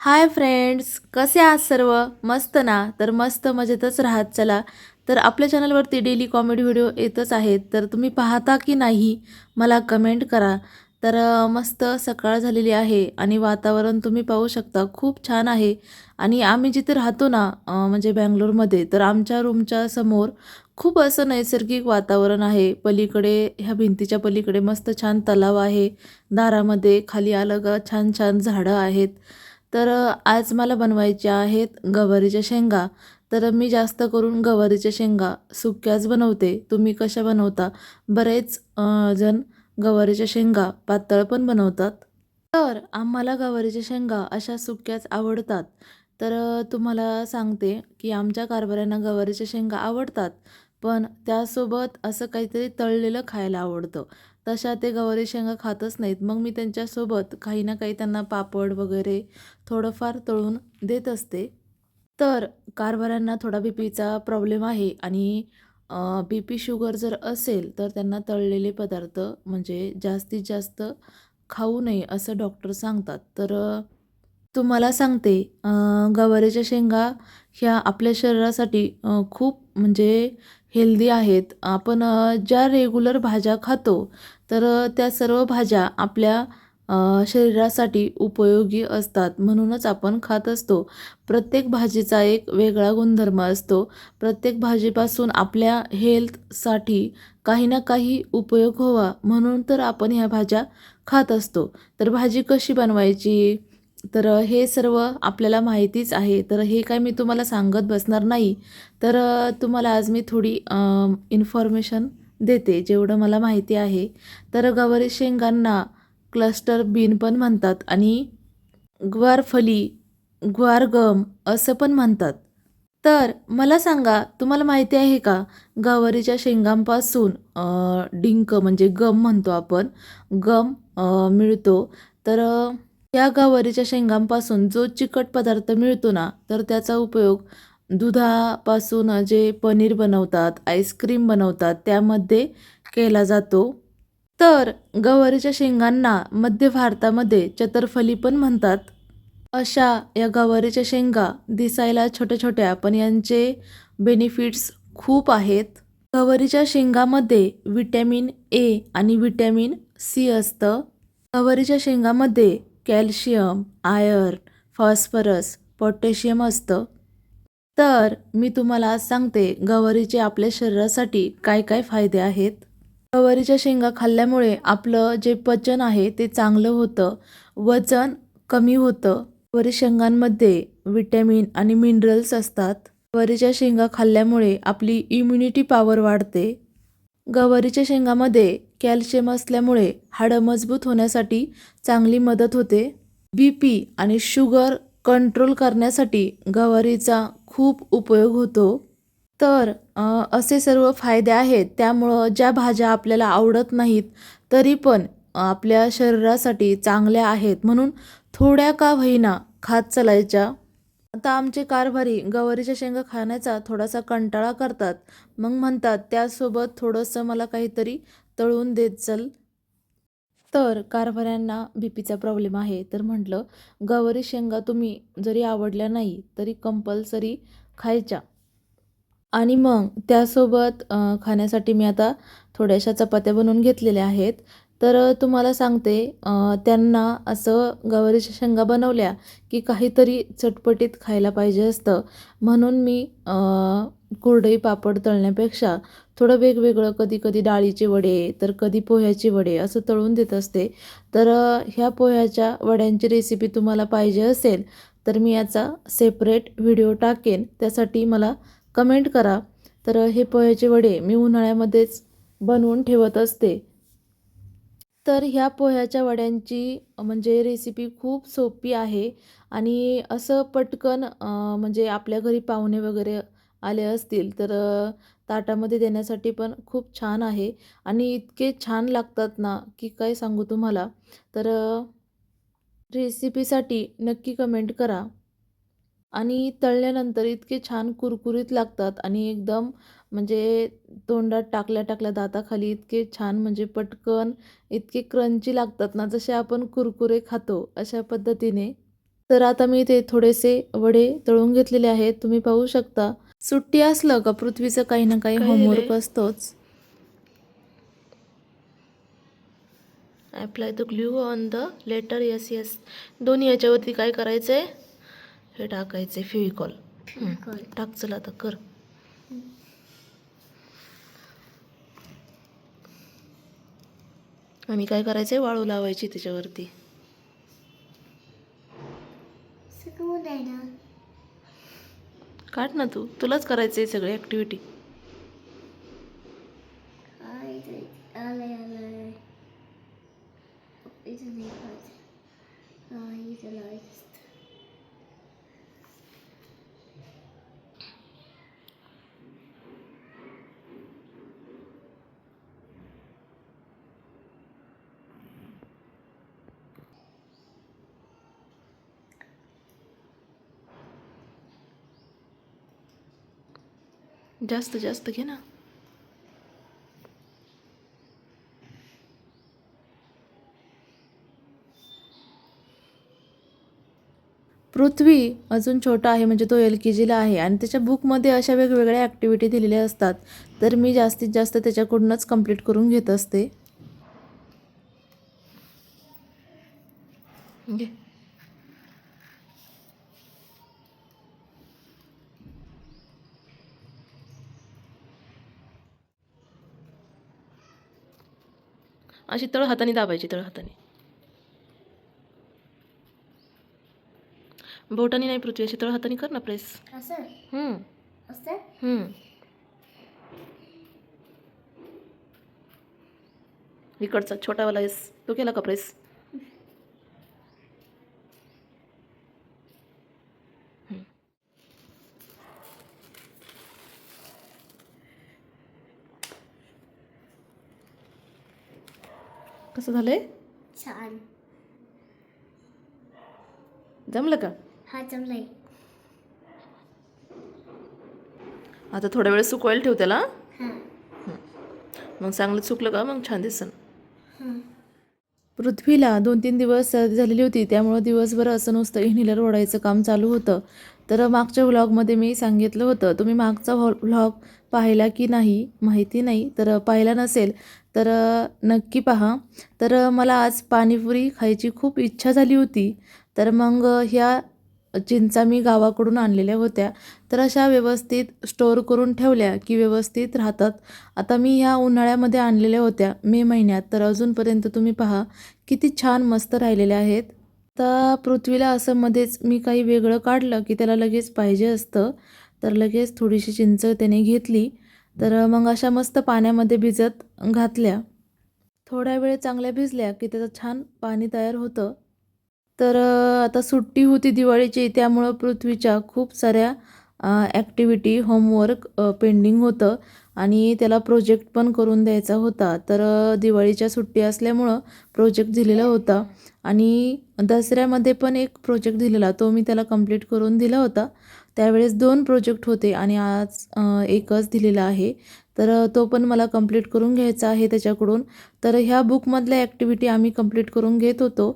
Hi friends कसे आहात सर्व? मस्त ना? तर मस्त मजेतच राहत चला. तर आपल्या चॅनलवरती डेली कॉमेडी व्हिडिओ येतच आहेत. तर तुम्ही पाहता की नाही मला कमेंट करा. तर मस्त सकाळ झालेली आहे आणि वातावरण तुम्ही पाहू शकता. खूप छान आहे. आणि आम्ही जिथे राहतो ना म्हणजे बँगलोरमध्ये तर आमच्या रूमच्या समोर खूप असं नैसर्गिक वातावरण आहे. पलीकडे ह्या भिंतीच्या पलीकडे मस्त छान तलाव आहे. दारामध्ये खाली आलं ग छान छान झाडं आहेत. तर आज मला बनवायच्या आहेत गवारीच्या शेंगा. तर मी जास्त करून गवारीच्या शेंगा सुक्याच बनवते. तुम्ही कशा बनवता? बरेच जण गवारीच्या शेंगा पातळ पण बनवतात. तर आम्हाला गवारीच्या शेंगा अशा सुक्याच आवडतात. तर तुम्हाला सांगते की आमच्या कारभाऱ्यांना गवारीच्या शेंगा आवडतात. पण त्यासोबत असं काहीतरी तळलेलं खायला आवडतं. तशा ते गवारी शेंगा खातच नाहीत. मग मी त्यांच्यासोबत काही ना काही त्यांना पापड वगैरे थोडंफार तळून देत असते. तर कारभाऱ्यांना थोडा बी पीचा प्रॉब्लेम आहे आणि बी पी शुगर जर असेल तर त्यांना तळलेले पदार्थ म्हणजे जास्तीत जास्त खाऊ नये असं डॉक्टर सांगतात. तर तुम्हाला सांगते गवारीच्या शेंगा ह्या आपल्या शरीरासाठी खूप म्हणजे हेल्दी आहेत. आपण ज्या रेग्युलर भाज्या खातो तर त्या सर्व भाज्या आपल्या शरीरासाठी उपयोगी असतात. म्हणूनच आपण खात असतो. प्रत्येक भाजीचा एक वेगळा गुणधर्म असतो. प्रत्येक भाजीपासून आपल्या हेल्थसाठी काही ना काही उपयोग व्हावा. म्हणून तर आपण ह्या भाज्या खात असतो. तर भाजी कशी बनवायची? तर हे सर्व आपल्याला माहितीच आहे. तर हे काय मी तुम्हाला सांगत बसणार नाही. तर तुम्हाला आज मी थोडी इन्फॉर्मेशन देते जेवढं मला माहिती आहे. तर गवारी शेंगांना क्लस्टर बीन पण म्हणतात आणि ग्वारफली ग्वारगम असं पण म्हणतात. तर मला सांगा तुम्हाला माहिती आहे का? गवारीच्या शेंगांपासून डिंक म्हणजे गम म्हणतो आपण. गम मिळतो. तर या गवारीच्या शेंगांपासून जो चिकट पदार्थ मिळतो ना तर त्याचा उपयोग दुधापासून जे पनीर बनवतात आईस्क्रीम बनवतात त्यामध्ये केला जातो. तर गवारीच्या शेंगांना मध्य भारतामध्ये चतरफली पण म्हणतात. अशा या गवारीच्या शेंगा दिसायला छोट्या छोट्या पण यांचे बेनिफिट्स खूप आहेत. गवारीच्या शेंगामध्ये विटॅमिन ए आणि विटॅमिन सी असतं. गवारीच्या शेंगामध्ये कॅल्शियम आयर्न फॉस्फरस पोटॅशियम असतं. तर मी तुम्हाला आज सांगते गवारीचे आपल्या शरीरासाठी काय काय फायदे आहेत. गवारीच्या शेंगा खाल्ल्यामुळे आपलं जे पचन आहे ते चांगलं होतं वजन कमी होतं. गवारी शेंगांमध्ये विटॅमिन आणि मिनरल्स असतात. गवारीच्या शेंगा खाल्ल्यामुळे आपली इम्युनिटी पॉवर वाढते. गवारीच्या शेंगामध्ये कॅल्शियम असल्यामुळे हाडं मजबूत होण्यासाठी चांगली मदत होते. बी पी आणि शुगर कंट्रोल करण्यासाठी गवारीचा खूप उपयोग होतो. तर असे सर्व फायदे आहेत. त्यामुळं ज्या भाज्या आपल्याला आवडत नाहीत तरी पण आपल्या शरीरासाठी चांगल्या आहेत. म्हणून थोड्या का होईना खात चालायच्या. आता आमचे कारभारी गवारीच्या शेंगा खाण्याचा थोडासा कंटाळा करतात. मग म्हणतात त्यासोबत थोडंसं मला काहीतरी तळून देत चल. तर कारभाऱ्यांना बी पीचा प्रॉब्लेम आहे. तर म्हटलं गवारी शेंगा तुम्ही जरी आवडल्या नाही तरी कंपल्सरी खायच्या. आणि मग त्यासोबत खाण्यासाठी मी आता थोड्याशा चपात्या बनवून घेतलेल्या आहेत. तर तुम्हाला सांगते त्यांना असं गवारीच्या शेंगा बनवल्या की काहीतरी चटपटीत खायला पाहिजे असतं. म्हणून मी कुरडई पापड तळण्यापेक्षा थोडं वेगवेगळं कधी कधी डाळीचे वडे तर कधी पोह्याचे वडे असं तळून देत असते. तर ह्या पोह्याच्या वड्यांची रेसिपी तुम्हाला पाहिजे असेल तर मी याचा सेपरेट व्हिडिओ टाकेन. त्यासाठी मला कमेंट करा. तर हे पोह्याचे वडे मी उन्हाळ्यामध्येच बनवून ठेवत असते. तर ह्या पोह्याच्या वड्यांची म्हणजे रेसिपी खूप सोपी आहे. आणि असं पटकन म्हणजे आपल्या घरी पाहुणे वगैरे आले असतील तर ताटामध्ये देण्यासाठी पण खूप छान आहे. आणि इतके छान लागतात ना की काय सांगू तुम्हाला? तर रेसिपीसाठी नक्की कमेंट करा. आणि तळल्यानंतर इतके छान कुरकुरीत लागतात आणि एकदम म्हणजे तोंडात टाकल्या टाकल्या दाताखाली इतके छान म्हणजे पटकन इतके क्रंची लागतात ना जसे आपण कुरकुरे खातो अशा पद्धतीने. तर आता मी ते थोडेसे वडे तळून घेतलेले आहेत. तुम्ही पाहू शकता. सुट्टी असलं का पृथ्वीचं काही ना काही होमवर्क? असतोच? Apply the glue on the letter yes yes दोन्ही याच्यावरती काय करायचं आहे हे टाकायचं आहे फेविकॉल टाक चला आता कर. आणि काय करायचं आहे वाळू लावायची त्याच्यावरती. काढ ना तू. तुलाच करायचं आहे सगळी ॲक्टिव्हिटी जास्त जास्त घे ना. पृथ्वी अजून छोटा आहे म्हणजे तो एल के जीला आहे. आणि त्याच्या बुकमध्ये अशा वेगवेगळ्या ॲक्टिव्हिटी दिलेल्या असतात. तर मी जास्तीत जास्त त्याच्याकडूनच कंप्लीट करून घेत असते घे अशी तळ हाताने दाबायची तळ हाताने. बोटाने नाही पृथ्वी अशी तळ हाताने कर ना प्रेस. असं? हम्म. हम्म. इकडचा छोटावाला येस तो केला का प्रेस? कसं झालंय? छान. जमलं का? हा जमलाय. आता थोडा वेळ सुकवायला ठेव त्याला. हां. मग चांगलं सुकलं का मग छान दिसन. पृथ्वीला दोन तीन दिवस सर्दी झालेली होती त्यामुळं दिवसभर असं नुसतं इन्हेलर ओढायचं काम चालू होतं. तर मागच्या व्लॉगमध्ये मी सांगितलं होतं तुम्ही मागचा व्लॉग पाहिला की नाही माहिती नाही. तर पाहिला नसेल तर नक्की पहा. तर मला आज पाणीपुरी खायची खूप इच्छा झाली होती. तर मग ह्या चिंचा मी गावाकडून आणलेल्या होत्या. तर अशा व्यवस्थित स्टोअर करून ठेवल्या की व्यवस्थित राहतात. आता मी ह्या उन्हाळ्यामध्ये आणलेल्या होत्या मे महिन्यात. तर अजूनपर्यंत तुम्ही पहा किती छान मस्त राहिलेल्या आहेत. तर पृथ्वीला असं मध्येच मी काही वेगळं काढलं की त्याला लगेच पाहिजे असतं. तर लगेच थोडीशी चिंच त्याने घेतली. तर मग अशा मस्त पाण्यामध्ये भिजत घातल्या. थोड्या वेळ चांगल्या भिजल्या की त्याचं छान पाणी तयार होतं. तर आता सुट्टी होती दिवाळीची त्यामुळं पृथ्वीच्या खूप साऱ्या ॲक्टिव्हिटी होमवर्क पेंडिंग होतं आणि त्याला प्रोजेक्ट पण करून द्यायचा होता. तर दिवाळीच्या सुट्टी असल्यामुळं प्रोजेक्ट दिलेला होता आणि दसऱ्यामध्ये पण एक प्रोजेक्ट दिलेला तो मी त्याला कंप्लीट करून दिला होता. त्यावेळेस दोन प्रोजेक्ट होते आणि आज एकच दिलेला आहे. तर तो पण मला कंप्लीट करून घ्यायचा आहे त्याच्याकडून. तर ह्या बुकमधल्या ॲक्टिव्हिटी आम्ही कंप्लीट करून घेत होतो.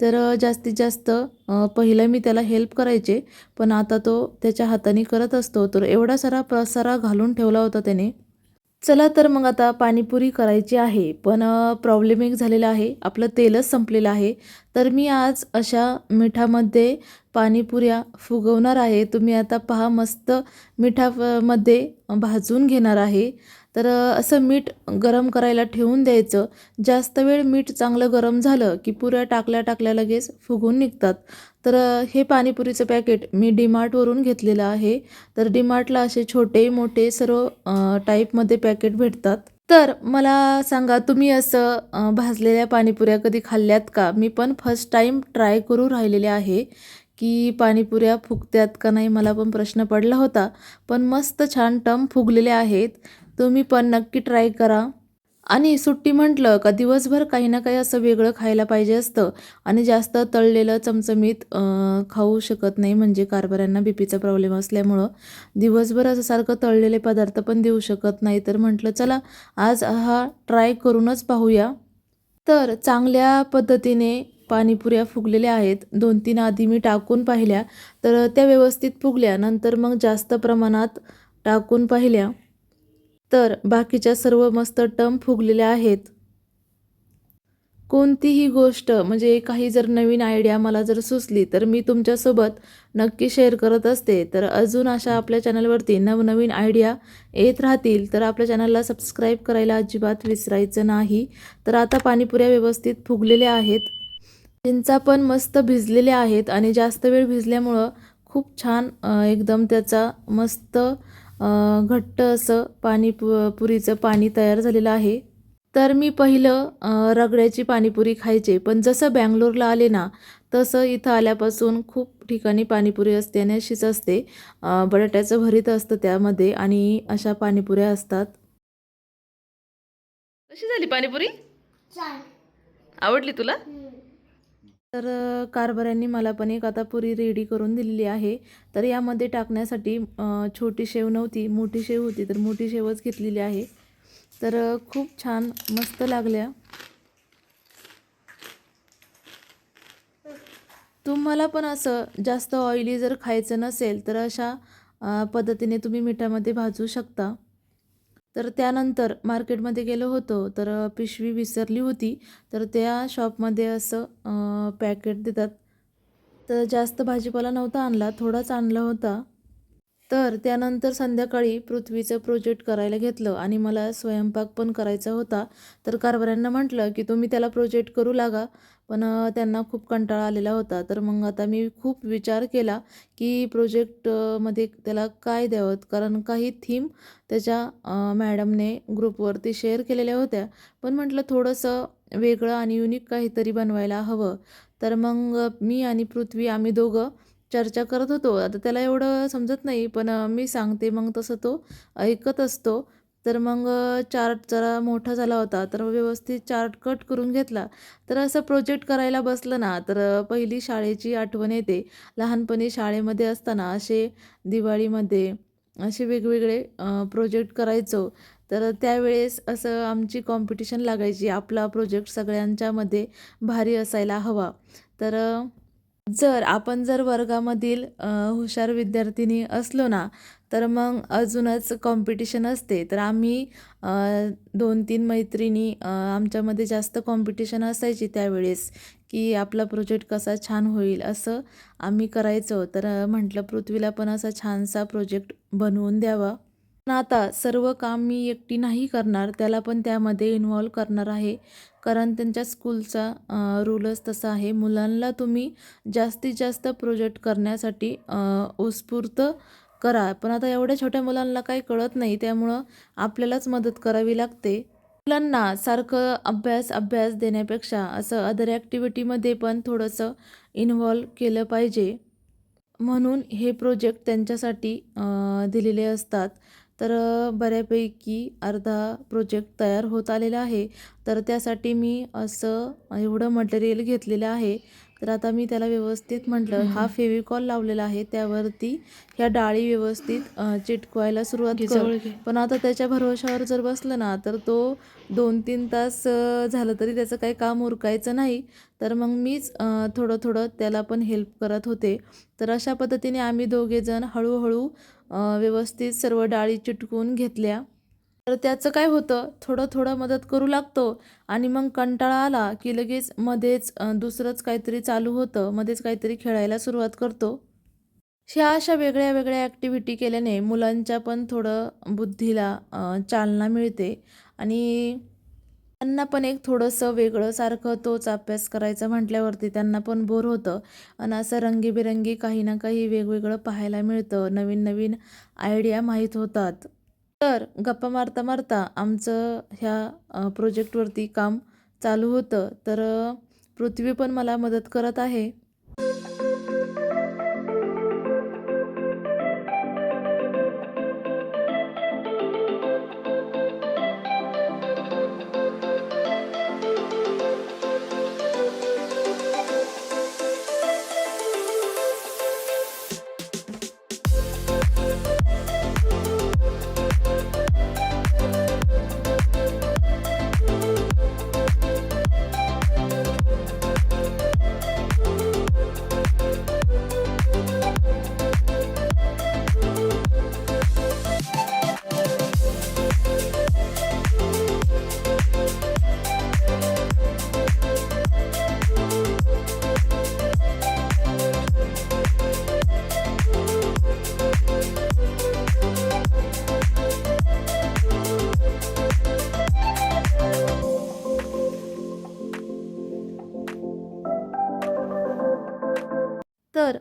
तर जास्तीत जास्त पहिलं मी त्याला हेल्प करायचे पण आता तो त्याच्या हाताने करत असतो. तर एवढा सारा प्रसारा घालून ठेवला होता त्याने. चला तर मग आता पाणीपुरी करायची आहे. पण प्रॉब्लेम एक झालेला आहे. आपलं तेलच संपलेलं आहे. तर मी आज अशा मिठामध्ये पाणीपुऱ्या फुगवणार आहे. तुम्ही आता पहा मस्त मिठामध्ये भाजून घेणार आहे. तर असं मीठ गरम करायला ठेवून द्यायचं. जास्त वेळ मीठ चांगलं गरम झालं की पुऱ्या टाकल्या टाकल्या लगेच फुगून निघतात. तर हे पाणीपुरीचं पॅकेट मी डीमार्टवरून घेतलेलं आहे. तर डीमार्टला असे छोटे मोठे सर्व टाईपमध्ये पॅकेट भेटतात. तर मला सांगा तुम्ही असं भाजलेल्या पाणीपुऱ्या कधी खाल्ल्यात का? मी पण फर्स्ट टाईम ट्राय करू राहिलेले आहे की पाणीपुऱ्या फुगत्यात का नाही मला पण प्रश्न पडला होता. पण मस्त छान टम फुगलेले आहेत. तुम्ही पण नक्की ट्राय करा. आणि सुट्टी म्हटलं का दिवसभर काही ना काही असं वेगळं खायला पाहिजे असतं. आणि जास्त तळलेलं चमचमीत खाऊ शकत नाही. म्हणजे कारभाऱ्यांना बी पीचा प्रॉब्लेम असल्यामुळं. दिवसभर असं सारखं तळलेले पदार्थ पण देऊ शकत नाही. तर म्हटलं चला आज हा ट्राय करूनच पाहूया. तर चांगल्या पद्धतीने पाणीपुऱ्या फुगलेल्या आहेत. दोन तीन आधी मी टाकून पाहिल्या. तर त्या व्यवस्थित फुगल्या. नंतर मग जास्त प्रमाणात टाकून पाहिल्या. तर बाकीच्या सर्व मस्त टम फुगलेल्या आहेत. कोणतीही गोष्ट म्हणजे काही जर नवीन आयडिया मला जर सुचली तर मी तुमच्यासोबत नक्की शेअर करत असते. तर अजून अशा आपल्या चॅनलवरती नवनवीन आयडिया येत राहतील तर आपल्या चॅनलला सबस्क्राईब करायला अजिबात विसरायचं नाही. तर आता पाणीपुऱ्या व्यवस्थित फुगलेल्या आहेत. चिंचा पण मस्त भिजलेल्या आहेत आणि जास्त वेळ भिजल्यामुळं खूप छान एकदम त्याचा मस्त घट्ट असं पाणी पु पुरीचं पाणी तयार झालेलं आहे. तर मी पहिलं रगड्याची पाणीपुरी खायचे. पण जसं बँगलोरला आले ना तसं इथं आल्यापासून खूप ठिकाणी पाणीपुरी असते आणि अशीच असते. बटाट्याचं भरीत असतं त्यामध्ये आणि अशा पाणीपुऱ्या असतात. कशी झाली पाणीपुरी? छान. आवडली तुला? तर कारभाऱ्यांनी मला पण एक आता पुरी रेडी करून दिलेली आहे. तर यामध्ये टाकण्यासाठी छोटी शेव नव्हती मोठी शेव होती तर मोठी शेवच घेतलेली आहे. तर खूप छान मस्त लागल्या. तुम्हाला पण असं जास्त ऑइली जर खायचं नसेल तर अशा पद्धतीने तुम्ही मिठामध्ये भाजू शकता. तर त्यानंतर मार्केटमध्ये गेलो होतो तर पिशवी विसरली होती. तर त्या शॉपमध्ये असं पॅकेट देतात. तर जास्त भाजीपाला नव्हता आणला थोडाच आणला होता. तर त्यानंतर संध्याकाळी पृथ्वीचं प्रोजेक्ट करायला घेतलं आणि मला स्वयंपाक पण करायचा होता. तर कारभाऱ्यांना म्हटलं की तुम्ही त्याला प्रोजेक्ट करू लागा. पण त्यांना खूप कंटाळा आलेला होता. तर मग आता मी खूप विचार केला की प्रोजेक्टमध्ये त्याला काय द्यावं? कारण काही थीम त्याच्या मॅडमने ग्रुपवरती शेअर केलेल्या होत्या. पण म्हटलं थोडंसं वेगळं आणि युनिक काहीतरी बनवायला हवं. तर मग मी आणि पृथ्वी आम्ही दोघं चर्चा करत होतो. आता त्याला एवढं समजत नाही पण मी सांगते मग तसं तो ऐकत असतो. तर मग चार्ट जरा मोठा झाला होता तर व्यवस्थित चार्ट कट करून घेतला. तर असं प्रोजेक्ट करायला बसलं ना तर पहिली शाळेची आठवण येते. लहानपणी शाळेमध्ये असताना असे दिवाळीमध्ये असे वेगवेगळे प्रोजेक्ट करायचो. तर त्यावेळेस असं आमची कॉम्पिटिशन लागायची आपला प्रोजेक्ट सगळ्यांच्यामध्ये भारी असायला हवा. तर जर आपण जर वर्गामधील हुशार विद्यार्थिनी असलो ना तर मग अजूनच कॉम्पिटिशन असते. तर आम्ही दोन तीन मैत्रिणी आमच्यामध्ये जास्त कॉम्पिटिशन असायची त्यावेळेस की आपला प्रोजेक्ट कसा छान होईल असं आम्ही करायचो. तर म्हटलं पृथ्वीला पण असा छानसा प्रोजेक्ट बनवून द्यावा. पण आता सर्व काम मी एकटी नाही करणार त्याला पण त्यामध्ये इन्व्हॉल्व करणार आहे. कारण त्यांच्या स्कूलचा रूलच तसा आहे. मुलांना तुम्ही जास्तीत जास्त प्रोजेक्ट करण्यासाठी उत्स्फूर्त करा. पण आता एवढ्या छोट्या मुलांना काही कळत नाही त्यामुळं आपल्यालाच मदत करावी लागते. मुलांना सारखं अभ्यास अभ्यास देण्यापेक्षा असं अदर ॲक्टिव्हिटीमध्ये पण थोडंसं इन्व्हॉल्व केलं पाहिजे. म्हणून हे प्रोजेक्ट त्यांच्यासाठी दिलेले असतात. तर बऱ्यापैकी अर्धा प्रोजेक्ट तयार होत आलेला आहे. तर त्यासाठी मी असं एवढं मटेरियल घेतलेलं आहे. तर आता मी त्याला व्यवस्थित म्हटलं हा फेविकॉल लावलेला आहे. त्यावरती ह्या डाळी व्यवस्थित चिटकवायला सुरुवात कर. पण आता त्याच्या भरवशावर जर बसलं ना तर तो दोन तीन तास झालं तरी त्याचं काही काम उरकायचं नाही. तर मग मीच थोडं थोडं त्याला पण हेल्प करत होते. तर अशा पद्धतीने आम्ही दोघेजण हळूहळू व्यवस्थित सर्व डाळी चिटकून घेतल्या. तर त्याचं काय होतं थोडं थोडं मदत करू लागतो आणि मग कंटाळा आला की लगेच मध्येच दुसरंच काहीतरी चालू होतं मध्येच काहीतरी खेळायला सुरुवात करतो. ह्या अशा वेगळ्या वेगळ्या ॲक्टिव्हिटी केल्याने मुलांच्या पण थोडं बुद्धीला चालना मिळते. आणि त्यांना पण एक थोडंसं वेगळं सारखं तोच अभ्यास करायचा म्हटल्यावरती त्यांना पण बोर होतं. आणि असं रंगीबेरंगी काही ना काही वेगवेगळं पाहायला मिळतं. नवीन नवीन आयडिया माहीत होतात. तर गप्पा मारता मारता आमचं ह्या प्रोजेक्टवरती काम चालू होतं. तर पृथ्वी पण मला मदत करत आहे.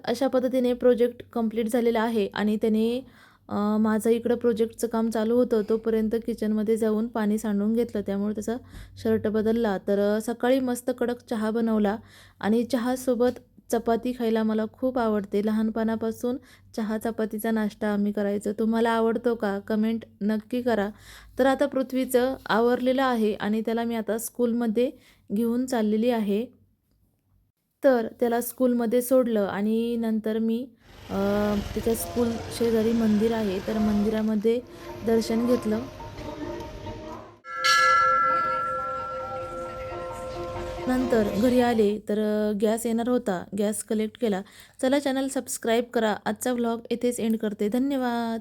अशा पद्धतीने प्रोजेक्ट कंप्लीट झालेला आहे आणि त्याने माझं इकडं प्रोजेक्टचं काम चालू होतं तोपर्यंत किचनमध्ये जाऊन पाणी सांडून घेतलं. त्यामुळे त्याचा शर्ट बदलला. तर सकाळी मस्त कडक चहा बनवला आणि चहासोबत चपाती खायला मला खूप आवडते. लहानपणापासून चहा चपातीचा नाश्ता आम्ही करायचो. तुम्हाला आवडतो का? कमेंट नक्की करा. तर आता पृथ्वीचं आवरलेलं आहे आणि त्याला मी आता स्कूलमध्ये घेऊन चाललेली आहे. तर त्याला स्कूलमध्ये सोडलं आणि नंतर मी त्याच्या स्कूल शेजारी मंदिर आहे तर मंदिरामध्ये दर्शन घेतलं. नंतर घरी आले तर गॅस येणार होता गॅस कलेक्ट केला. चला चॅनल सबस्क्राईब करा. आजचा व्लॉग येथेच एंड करते. धन्यवाद.